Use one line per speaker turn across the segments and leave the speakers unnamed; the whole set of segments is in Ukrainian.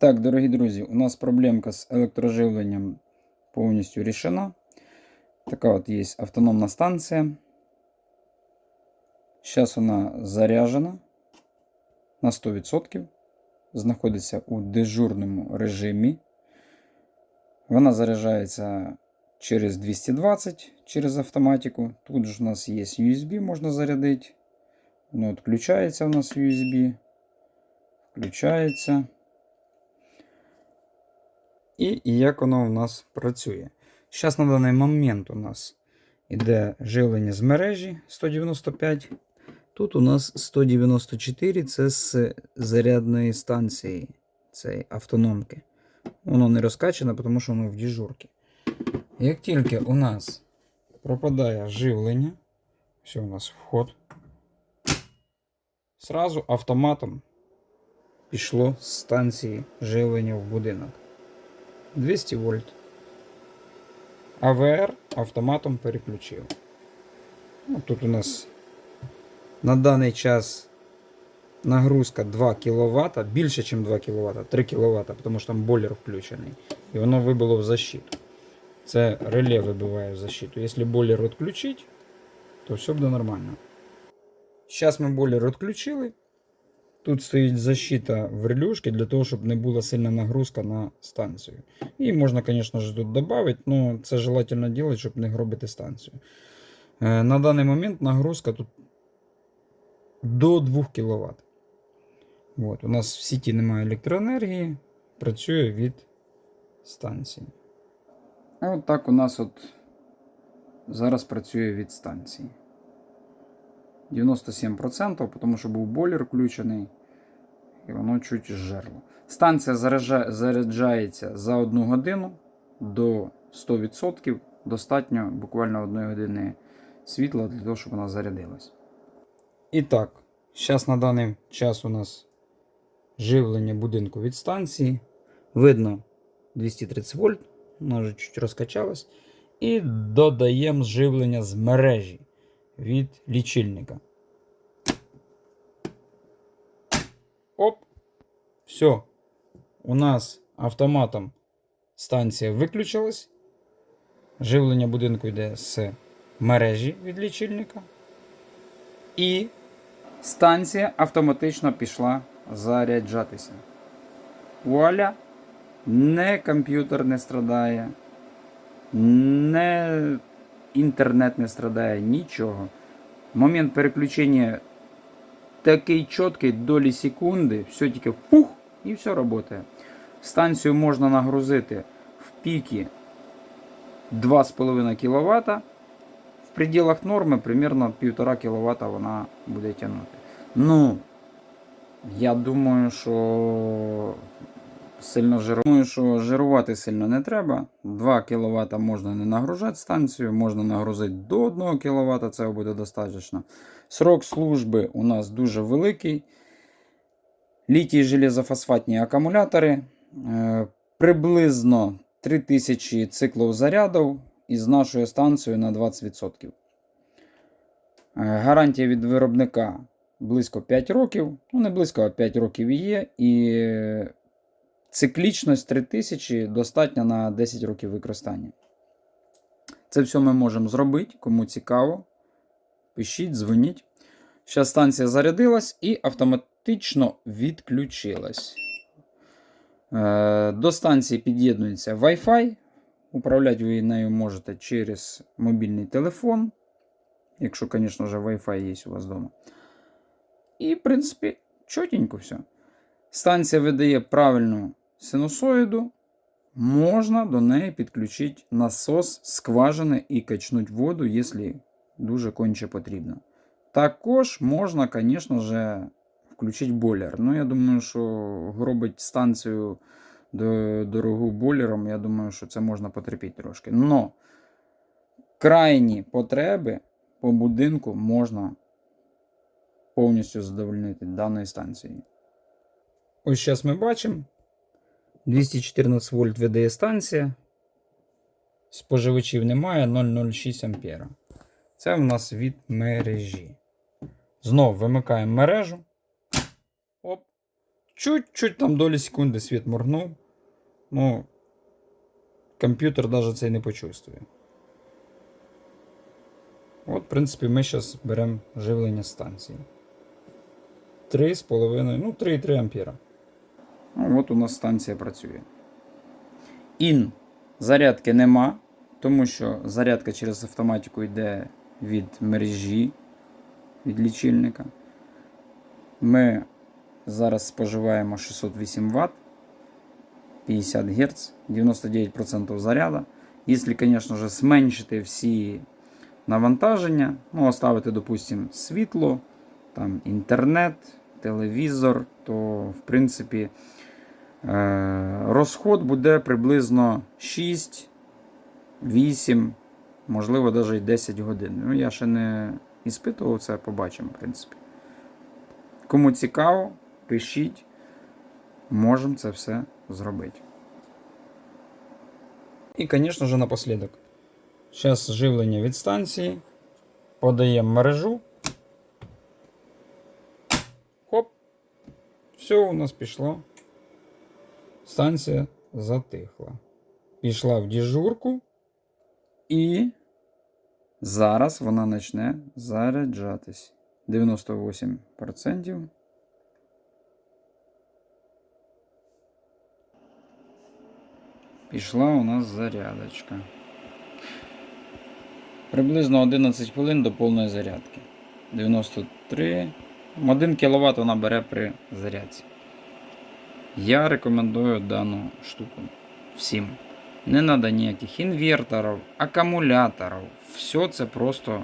Так, дорогі друзі, у нас проблемка з електроживленням повністю рішена. Така от є автономна станція. Зараз вона заряджена на 100%. Знаходиться у дежурному режимі. Вона заряджається через 220 через автоматику. Тут ж у нас є USB, можна зарядити. Воно відключається у нас USB. Включається. І як воно у нас працює. Зараз на даний момент у нас іде живлення з мережі 195. Тут у нас 194 це з зарядної станції цієї автономки. Воно не розкачане, тому що воно в дежурці. Як тільки у нас пропадає живлення, все у нас вход, сразу автоматом пішло з станції живлення в будинок. 200 вольт. АВР автоматом переключив. Ну, тут у нас на даний час нагрузка 2 кВт, більше, ніж 2 кВт, 3 кВт, тому що там бойлер включений. І воно вибило в защиту. Це реле вибиває в защиту. Якщо бойлер відключити, то все буде нормально. Зараз ми бойлер відключили. Тут стоїть защита в релюшки для того, щоб не була сильна нагрузка на станцію. І можна, звісно ж, тут додати, але це желательно робити, щоб не гробити станцію. Е, На даний момент нагрузка тут до 2 кВт. От, у нас в сіті немає електроенергії, працює від станції. А от так у нас от зараз працює від станції. 97%, тому що був бойлер включений, і воно чуть жерло. Станція заряджається за 1 годину до 100%. Достатньо буквально 1 години світла для того, щоб вона зарядилась. І так, зараз на даний час у нас живлення будинку від станції. Видно 230 вольт, воно вже чуть розкачалось. І додаємо живлення з мережі від лічильника. Оп. Все. У нас автоматом станція виключилась. Живлення будинку йде з мережі від лічильника. І станція автоматично пішла заряджатися. Вуаля! Не комп'ютер не страдає, не інтернет не страдає, нічого. Момент переключення такий чіткий, долі секунди, все тільки пух і все працює. Станцію можна нагрузити в піки 2,5 кВт. В пределах норми примерно 1,5 кВт вона буде тягнути. Ну, я думаю, що сильно жиру... думаю, що жирувати сильно не треба. 2 кВт можна не нагружати станцію, можна нагрузити до 1 кВт, це буде достатньо. Срок служби у нас дуже великий. Літій железофосфатні акумулятори. Е, приблизно 3000 циклів зарядів із нашою станцією на 20%. Е, Гарантія від виробника близько 5 років. Ну, не близько, а 5 років є. І циклічність 3000 достатня на 10 років використання. Це все ми можемо зробити. Кому цікаво, пишіть, дзвоніть. Зараз станція зарядилась і автоматично відключилась. Е, До станції під'єднується Wi-Fi. Управляти ви нею можете через мобільний телефон. Якщо, звісно ж, Wi-Fi є у вас вдома. І, в принципі, чотенько все. Станція видає правильну синусоїду. Можна до неї підключити насос скважини і качнути воду, якщо дуже конче потрібно. Також можна, звісно ж, включити бойлер. Ну, я думаю, що гробить станцію дорогу бойлером, я думаю, що це можна потерпіти трошки. Но крайні потреби по будинку можна повністю задовольнити даної станції. Ось зараз ми бачимо. 214 вольт видає станція. Споживачів немає 0,06 ампера. Це в нас від мережі. Знову вимикаємо мережу. Оп. чуть-чуть там долі секунди світ моргнув. Ну, комп'ютер навіть це не почувствує. От, в принципі, ми зараз беремо живлення станції. 3,5, ну 3,3 ампера. Ну, от у нас станція працює. Ін зарядки нема, тому що зарядка через автоматику йде від мережі, від лічильника. Ми зараз споживаємо 608 Вт, 50 Гц, 99% заряда. Якщо, звісно ж, зменшити всі навантаження, ну, оставити, допустимо, світло, там, інтернет, телевізор, то, в принципі, розход буде приблизно 6, 8, можливо, навіть 10 годин. Ну, я ще не іспитував це, побачимо, в принципі. Кому цікаво, пишіть, можемо це все зробити. І, звісно ж, напослідок. Зараз живлення від станції. Подаємо мережу. Хоп. Все у нас пішло. Станція затихла. Пішла в дежурку. І зараз вона почне заряджатись. 98%. Пішла у нас зарядочка. Приблизно 11 хвилин до повної зарядки. 93. 1 кВт вона бере при зарядці. Я рекомендую дану штуку всім. Не треба ніяких інверторів, акумуляторів. Все це просто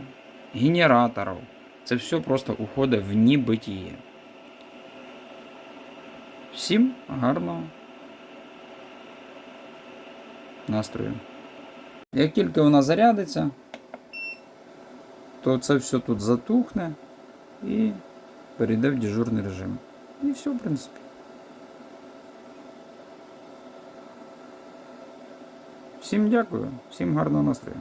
генераторів. Це все просто уходить в небитіє. Всім гарного настрою. Як тільки вона зарядиться, то це все тут затухне і перейде в дежурний режим. І все, в принципі. Всім дякую, всім гарного настрою.